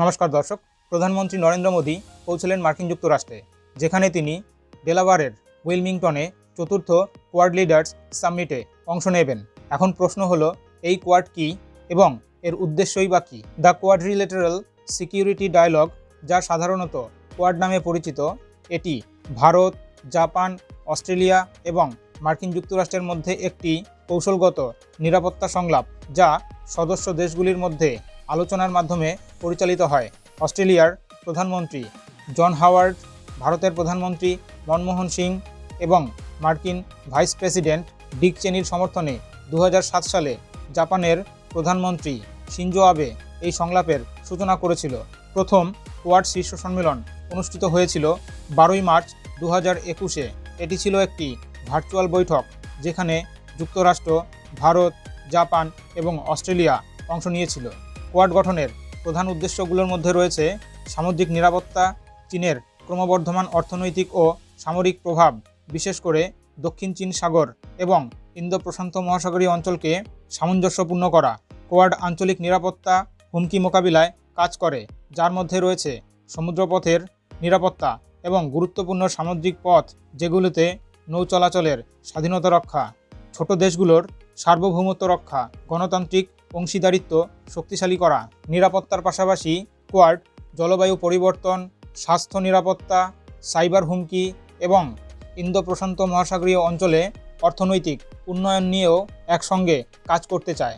নমস্কার দর্শক, প্রধানমন্ত্রী নরেন্দ্র মোদী পৌঁছলেন মার্কিন যুক্তরাষ্ট্রে, যেখানে তিনি ডেলাওয়ারের উইলমিংটনে চতুর্থ কোয়াড লিডার্স সামিটে অংশ নেবেন। এখন প্রশ্ন হলো, এই কোয়াড কি এবং এর উদ্দেশ্যই বা কী? The quad quadrilateral security dialogue, যা সাধারণত কোয়াড নামে পরিচিত, এটি ভারত, জাপান, অস্ট্রেলিয়া এবং মার্কিন যুক্তরাষ্ট্রের মধ্যে একটি কৌশলগত নিরাপত্তা সংলাপ, যা সদস্য দেশগুলির মধ্যে আলোচনার মাধ্যমে পরিচালিত হয়। অস্ট্রেলিয়ার প্রধানমন্ত্রী জন হাওয়ার্ড, ভারতের প্রধানমন্ত্রী মনমোহন সিং এবং মার্কিন ভাইস প্রেসিডেন্ট ডিক চেনির সমর্থনে দু হাজার সাত সালে জাপানের প্রধানমন্ত্রী শিনজো আবে এই সংলাপের সূচনা করেছিল। প্রথম কোয়াড শীর্ষ সম্মেলন অনুষ্ঠিত হয়েছিল বারোই মার্চ দু একুশে। এটি ছিল একটি ভার্চুয়াল বৈঠক যেখানে যুক্তরাষ্ট্র, ভারত, জাপান এবং অস্ট্রেলিয়া অংশ নিয়েছিল। কোয়াড গঠনের প্রধান উদ্দেশ্যগুলোর মধ্যে রয়েছে সামুদ্রিক নিরাপত্তা, চীনের ক্রমবর্ধমান অর্থনৈতিক ও সামরিক প্রভাব, বিশেষ করে দক্ষিণ চীন সাগর এবং ইন্দো প্রশান্ত মহাসাগরীয় অঞ্চলকে সামঞ্জস্যপূর্ণ করা। কোয়াড আঞ্চলিক নিরাপত্তা হুমকি মোকাবিলায় কাজ করে, যার মধ্যে রয়েছে সমুদ্রপথের নিরাপত্তা এবং গুরুত্বপূর্ণ সামুদ্রিক পথ, যেগুলোতে নৌ চলাচলের স্বাধীনতা রক্ষা, ছোট দেশগুলোর সার্বভৌমত্ব রক্ষা, গণতান্ত্রিক অংশীদারিত্ব, শক্তিশালী করা। নিরাপত্তার পাশাপাশি কোয়াড, জলবায়ু পরিবর্তন, স্বাস্থ্য নিরাপত্তা, সাইবার হুমকি এবং ইন্দো প্রশান্ত মহাসাগরীয় অঞ্চলে অর্থনৈতিক উন্নয়ন নিয়েও একসঙ্গে কাজ করতে চায়।